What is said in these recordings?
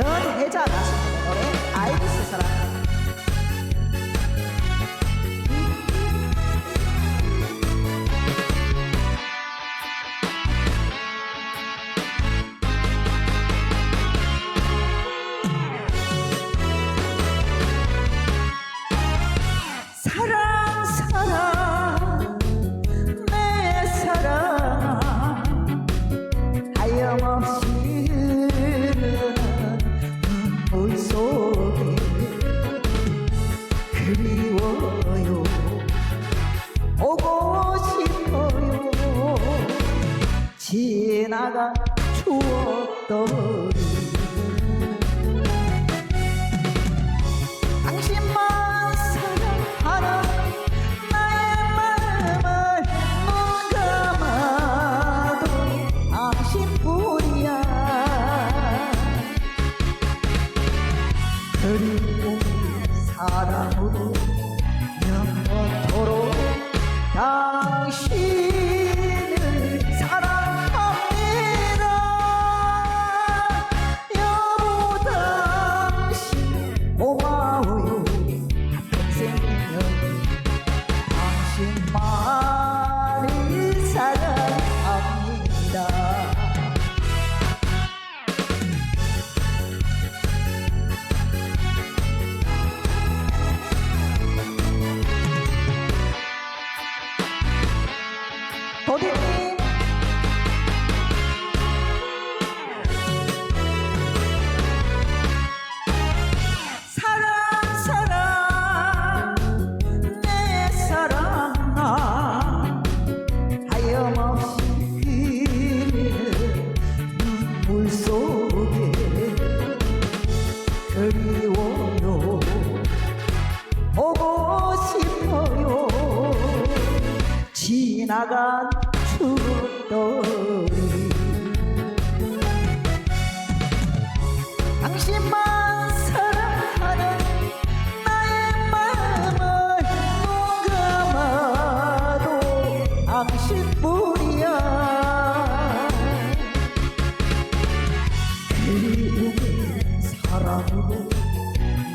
전 해자 가수 속에 그리워요. 오고 싶어요. 지나간 추억들이 사랑으로 영원토록 당신을 사랑합니다. 여보 당신 고마워요 평생년 당신만 그리워요 보고 싶어요. 지나간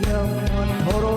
영원토록